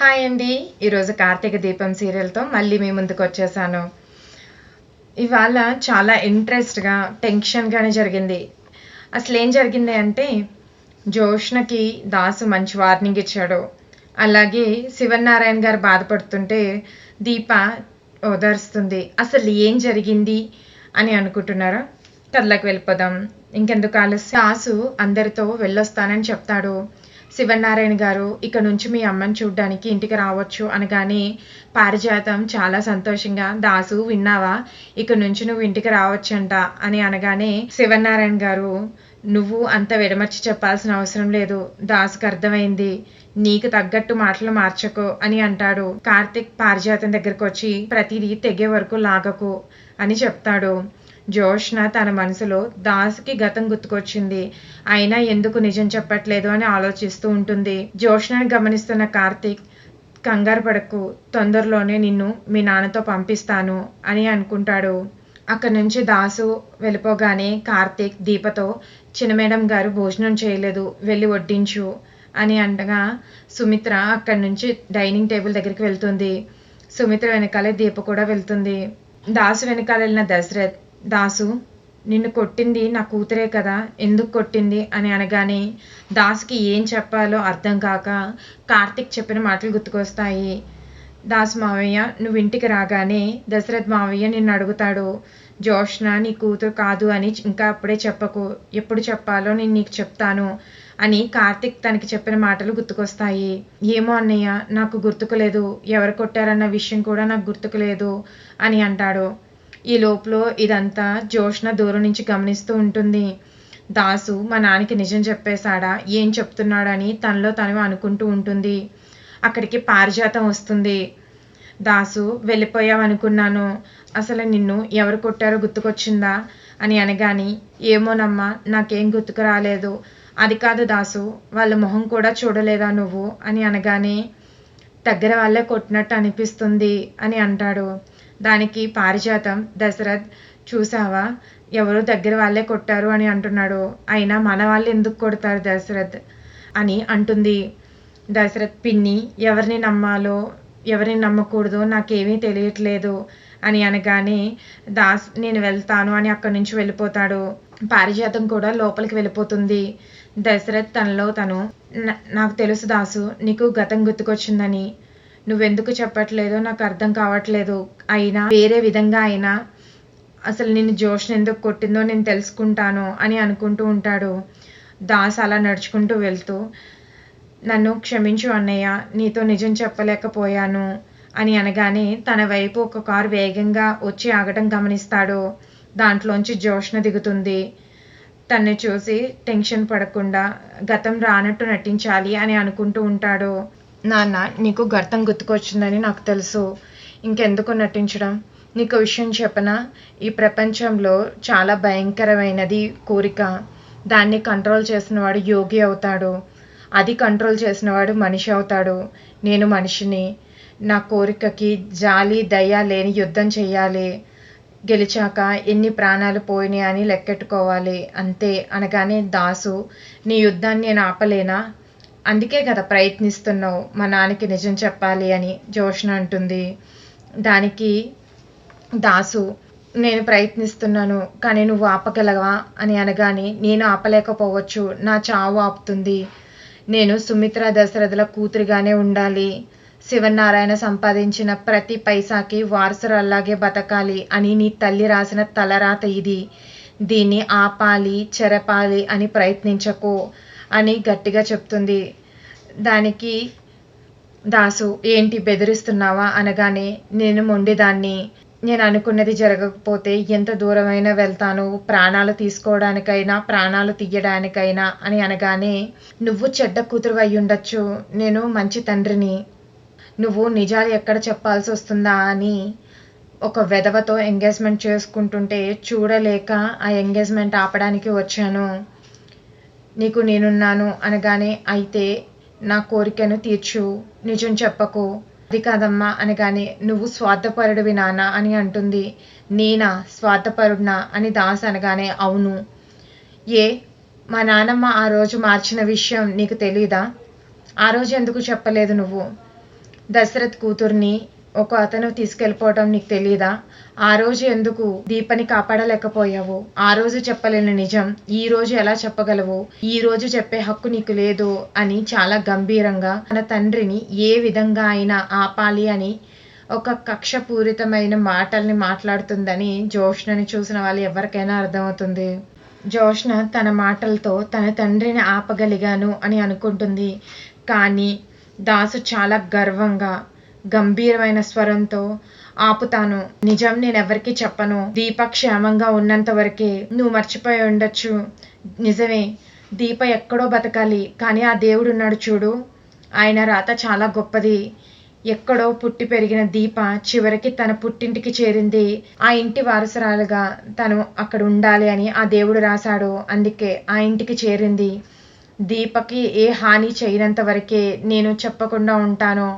Hi అండి. ఈరోజు కార్తీక దీపం సీరియల్తో మళ్ళీ మీ ముందుకు వచ్చేసాను. ఇవాళ చాలా ఇంట్రెస్ట్గా టెన్షన్గానే జరిగింది. అసలు ఏం జరిగింది అంటే జోష్ణకి దాసు మంచి వార్నింగ్ ఇచ్చాడు. అలాగే శివనారాయణ గారు బాధపడుతుంటే దీప ఓదారుస్తుంది. అసలు ఏం జరిగింది అని అనుకుంటున్నారా? కథలకు వెళ్ళిపోదాం. ఇంకెందుకు ఆలస్యం? దాసు అందరితో వెళ్ళొస్తానని చెప్తాడు. శివనారాయణ గారు ఇక నుంచి మీ అమ్మని చూడ్డానికి ఇంటికి రావచ్చు అనగానే పారిజాతం చాలా సంతోషంగా. దాసు విన్నావా? ఇక నుంచి నువ్వు ఇంటికి రావచ్చంట అని అనగానే శివనారాయణ గారు నువ్వు అంత విడమర్చి చెప్పాల్సిన అవసరం లేదు. దాసుకు అర్థమైంది. నీకు తగ్గట్టు మాటలు మార్చకు అని అంటాడు. కార్తిక్ పారిజాతం దగ్గరకు వచ్చి ప్రతిదీ తెగే వరకు లాగకు అని చెప్తాడు. జోష్న తన మనసులో దాస్కి గతం గుర్తుకొచ్చింది. అయినా ఎందుకు నిజం చెప్పట్లేదు అని ఆలోచిస్తూ ఉంటుంది. జోష్నని గమనిస్తున్న కార్తీక్ కంగారు పడకు తొందరలోనే నిన్ను మీ నాన్నతో పంపిస్తాను అని అనుకుంటాడు. అక్కడి నుంచి దాసు వెళ్ళిపోగానే కార్తీక్ దీపతో చిన్న మేడం గారు భోజనం చేయలేదు వెళ్ళి వడ్డించు అని అంటగా సుమిత్ర అక్కడి నుంచి డైనింగ్ టేబుల్ దగ్గరికి వెళ్తుంది. సుమిత్ర వెనకాలే దీప కూడా వెళ్తుంది. దాసు వెనకాల వెళ్ళిన దశరథ్ దాసు నిన్ను కొట్టింది నా కూతురే కదా ఎందుకు కొట్టింది? అని అనగానే దాసుకి ఏం చెప్పాలో అర్థం కాక కార్తిక్ చెప్పిన మాటలు గుర్తుకొస్తాయి. దాస్ మావయ్య నువ్వు ఇంటికి రాగానే దశరథ్ మావయ్య నిన్ను అడుగుతాడు. జోష్న నీ కూతురు కాదు అని ఇంకా అప్పుడే చెప్పకు. ఎప్పుడు చెప్పాలో నేను నీకు చెప్తాను అని కార్తిక్ తనకి చెప్పిన మాటలు గుర్తుకొస్తాయి. ఏమో అన్నయ్య నాకు గుర్తుకులేదు ఎవరు కొట్టారన్న విషయం కూడా నాకు గుర్తుకులేదు అని అంటాడు. ఈ లోపల ఇదంతా జోష్న దూరం నుంచి గమనిస్తూ ఉంటుంది. దాసు మా నాన్నకి నిజం చెప్పేశాడా? ఏం చెప్తున్నాడని తనలో తను అనుకుంటూ ఉంటుంది. అక్కడికి పారిజాతం వస్తుంది. దాసు వెళ్ళిపోయావనుకున్నాను. అసలు నిన్ను ఎవరు కొట్టారో గుర్తుకొచ్చిందా? అని అనగాని ఏమోనమ్మా నాకేం గుర్తుకు రాలేదు. అది కాదు దాసు వాళ్ళ మొహం కూడా చూడలేదా నువ్వు? అని అనగానే దగ్గర వాళ్ళే కొట్టినట్టు అనిపిస్తుంది అని అంటాడు. దానికి పారిజాతం దశరథ్ చూసావా ఎవరు దగ్గర వాళ్ళే కొట్టారు అని అంటున్నాడు. అయినా మన వాళ్ళు ఎందుకు కొడతారు దశరథ్? అని అంటుంది. దశరథ్ పిన్ని ఎవరిని నమ్మాలో ఎవరిని నమ్మకూడదో నాకేమీ తెలియట్లేదు అని అనగానే దాస్ నేను వెళ్తాను అని అక్కడి నుంచి వెళ్ళిపోతాడు. పారిజాతం కూడా లోపలికి వెళ్ళిపోతుంది. దశరథ్ తనలో తను నాకు తెలుసు దాసు నీకు గతం గుర్తుకొచ్చిందని. నువ్వెందుకు చెప్పట్లేదో నాకు అర్థం కావట్లేదు. అయినా వేరే విధంగా అయినా అసలు నిన్ను జోష్ని ఎందుకు కొట్టిందో నేను తెలుసుకుంటాను అని అనుకుంటూ ఉంటాడు. దాస్ అలా నడుచుకుంటూ వెళ్తూ నన్ను క్షమించు అన్నయ్య నీతో నిజం చెప్పలేకపోయాను అని అనగానే తన వైపు ఒక కారు వేగంగా వచ్చి ఆగటం గమనిస్తాడు. దాంట్లోంచి జోష్న దిగుతుంది. తన్ని చూసి టెన్షన్ పడకుండా గతం రానట్టు నటించాలి అని అనుకుంటూ ఉంటాడు. నాన్న నీకు గర్తం గుర్తుకొచ్చిందని నాకు తెలుసు. ఇంకెందుకు నటించడం? నీకు విషయం చెప్పనా? ఈ ప్రపంచంలో చాలా భయంకరమైనది కోరిక. దాన్ని కంట్రోల్ చేసినవాడు యోగి అవుతాడు. అది కంట్రోల్ చేసినవాడు మనిషి అవుతాడు. నేను మనిషిని. నా కోరికకి జాలి దయ లేని యుద్ధం చేయాలి గెలిచాక ఎన్ని ప్రాణాలు పోయినాయి అని లెక్కెట్టుకోవాలి. అంతే అనగానే దాసు నీ యుద్ధాన్ని నేను ఆపలేనా? అందుకే కదా ప్రయత్నిస్తున్నావు. మా నాన్నకి నిజం చెప్పాలి అని జోష్ణ అంటుంది. దానికి దాసు నేను ప్రయత్నిస్తున్నాను కానీ నువ్వు ఆపగలవా అని అనగానే నేను ఆపలేకపోవచ్చు నా చావు ఆపుతుంది. నేను సుమిత్ర దశరథుల కూతురిగానే ఉండాలి. శివనారాయణ సంపాదించిన ప్రతి పైసాకి వారసురల్లాగే బతకాలి అని నీ తల్లి రాసిన తలరాత ఇది. దీన్ని ఆపాలి చెరపాలి అని ప్రయత్నించకు అని గట్టిగా చెప్తుంది. దానికి దాసు ఏంటి బెదిరిస్తున్నావా? అనగానే నేను మొండిదాన్ని. నేను అనుకున్నది జరగకపోతే ఎంత దూరమైనా వెళ్తాను. ప్రాణాలు తీసుకోవడానికైనా ప్రాణాలు తీయడానికైనా అని అనగానే నువ్వు చెడ్డ కూతురు అయి ఉండొచ్చు. నేను మంచి తండ్రిని. నువ్వు నిజాలు ఎక్కడ చెప్పాల్సి వస్తుందా? అని ఒక వెధవతో ఎంగేజ్మెంట్ చేసుకుంటుంటే చూడలేక ఆ ఎంగేజ్మెంట్ ఆపడానికి వచ్చాను. నీకు నేనున్నాను. అనగానే అయితే నా కోరికను తీర్చు నిజం చెప్పకు. అది కాదమ్మా అనగానే నువ్వు స్వార్థపరుడివి నాన్న అని అంటుంది. నేనా? స్వార్థపరుడినా? అని దాస్ అనగానే అవును. ఏ? మా నానమ్మ ఆ రోజు మార్చిన విషయం నీకు తెలీదా? ఆ రోజు ఎందుకు చెప్పలేదు నువ్వు? దశరథ్ కూతుర్ని ఒక అతను తీసుకెళ్ళిపోవటం నీకు తెలీదా? ఆ రోజు ఎందుకు దీపని కాపాడలేకపోయావు? ఆ రోజు చెప్పలేని నిజం ఈ రోజు ఎలా చెప్పగలవు? ఈ రోజు చెప్పే హక్కు నీకు లేదు అని చాలా గంభీరంగా తన తండ్రిని ఏ విధంగా అయినా ఆపాలి అని ఒక కక్షపూరితమైన మాటల్ని మాట్లాడుతుందని జోష్ణని చూసిన వాళ్ళు ఎవరికైనా అర్థమవుతుంది. జోష్ణ తన మాటలతో తన తండ్రిని ఆపగలిగాను అని అనుకుంటుంది. కానీ దాసు చాలా గర్వంగా గంభీరమైన స్వరంతో ఆపుతాను. నిజం నేను చెప్పను. దీప క్షేమంగా ఉన్నంత వరకే నువ్వు మర్చిపోయి ఉండొచ్చు. నిజమే. దీప ఎక్కడో బతకాలి. కానీ ఆ దేవుడు ఉన్నాడు చూడు. ఆయన రాత చాలా గొప్పది. ఎక్కడో పుట్టి పెరిగిన దీప చివరికి తన పుట్టింటికి చేరింది. ఆ ఇంటి వారసురాలుగా తను అక్కడ ఉండాలి అని ఆ దేవుడు రాశాడు. అందుకే ఆ ఇంటికి చేరింది. దీపకి ఏ హాని చేయనంత వరకే నేను చెప్పకుండా ఉంటాను.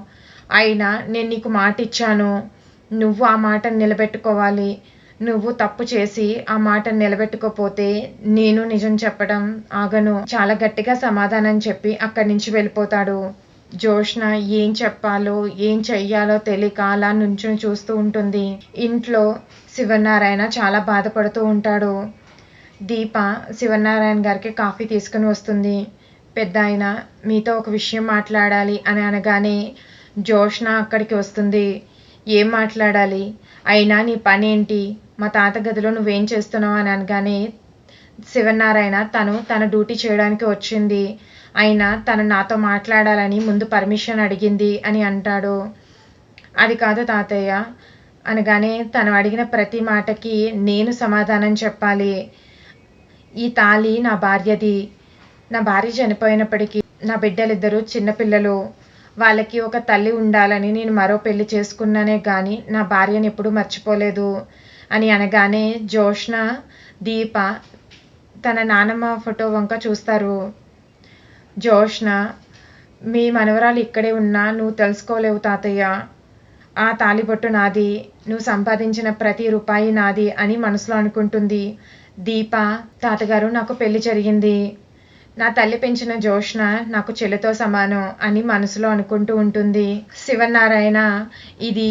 అయినా నేను నీకు మాట ఇచ్చాను నువ్వు ఆ మాటను నిలబెట్టుకోవాలి. నువ్వు తప్పు చేసి ఆ మాటను నిలబెట్టుకోపోతే నేను నిజం చెప్పడం ఆగను. చాలా గట్టిగా సమాధానం చెప్పి అక్కడి నుంచి వెళ్ళిపోతాడు. జోష్న ఏం చెప్పాలో ఏం చెయ్యాలో తెలియక అలా నుంచుని చూస్తూ ఉంటుంది. ఇంట్లో శివనారాయణ చాలా బాధపడుతూ ఉంటాడు. దీప శివనారాయణ గారికి కాఫీ తీసుకుని వస్తుంది. పెద్ద ఆయన మీతో ఒక విషయం మాట్లాడాలి అని అనగానే జోష్న అక్కడికి వస్తుంది. ఏం మాట్లాడాలి? అయినా నీ పని ఏంటి మా తాత గదిలో నువ్వేం చేస్తున్నావు అని అనగానే శివనారాయణ తను తన డ్యూటీ చేయడానికి వచ్చింది. అయినా తను నాతో మాట్లాడాలని ముందు పర్మిషన్ అడిగింది అని అంటాడు. అది కాదు తాతయ్య అనగానే తను అడిగిన ప్రతి మాటకి నేను సమాధానం చెప్పాలి. ఈ తాళి నా భార్యది. నా భార్య చనిపోయినప్పటికీ నా బిడ్డలిద్దరూ చిన్నపిల్లలు. వాళ్ళకి ఒక తల్లి ఉండాలని నేను మరో పెళ్ళి చేసుకున్నానే కానీ నా భార్యను ఎప్పుడూ మర్చిపోలేదు అని అనగానే జోష్న దీప తన నానమ్మ ఫోటో వంక చూస్తారు. జోష్న మీ మనవరాలు ఇక్కడే ఉన్నా నువ్వు తెలుసుకోలేవు తాతయ్య. ఆ తాలిబొట్టు నాది నువ్వు సంపాదించిన ప్రతి రూపాయి నాది అని మనసులో అనుకుంటుంది. దీప తాతగారు నాకు పెళ్ళి జరిగింది. నా తల్లి పెంచిన జోష్ణ నాకు చెల్లితో సమానం అని మనసులో అనుకుంటూ ఉంటుంది. శివనారాయణ ఇది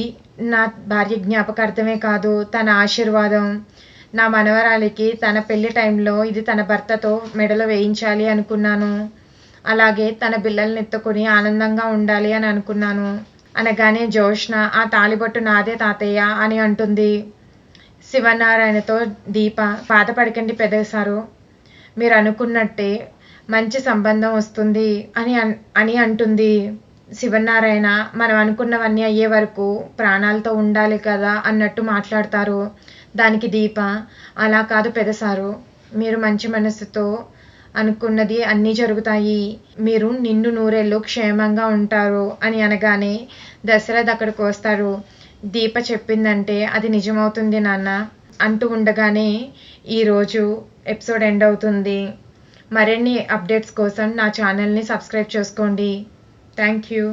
నా భార్య జ్ఞాపకార్థమే కాదు తన ఆశీర్వాదం. నా మనవరాలికి తన పెళ్ళి టైంలో ఇది తన భర్తతో మెడలో వేయించాలి అనుకున్నాను. అలాగే తన పిల్లల్ని ఎత్తుకొని ఆనందంగా ఉండాలి అని అనుకున్నాను. అనగానే జోష్ణ ఆ తాలిబొట్టు నాదే తాతయ్య అని అంటుంది. శివనారాయణతో దీప బాధపడకండి పెదేశారు మీరు అనుకున్నట్టే మంచి సంబంధం వస్తుంది అని అని అంటుంది శివనారాయణ మనం అనుకున్నవన్నీ అయ్యే వరకు ప్రాణాలతో ఉండాలి కదా అన్నట్టు మాట్లాడతారు దానికి దీప. అలా కాదు పెదసారు మీరు మంచి మనసుతో అనుకున్నది అన్నీ జరుగుతాయి. మీరు నిండు నూరేళ్ళు క్షేమంగా ఉంటారు అని అనగానే దశరథ్ అక్కడికి వస్తారు దీప చెప్పిందంటే అది నిజమవుతుంది నాన్న అంటూ ఉండగానే ఈరోజు ఎపిసోడ్ ఎండ్ అవుతుంది. మరిన్ని అప్డేట్స్ కోసం నా ఛానల్ని సబ్స్క్రైబ్ చేసుకోండి. Thank you.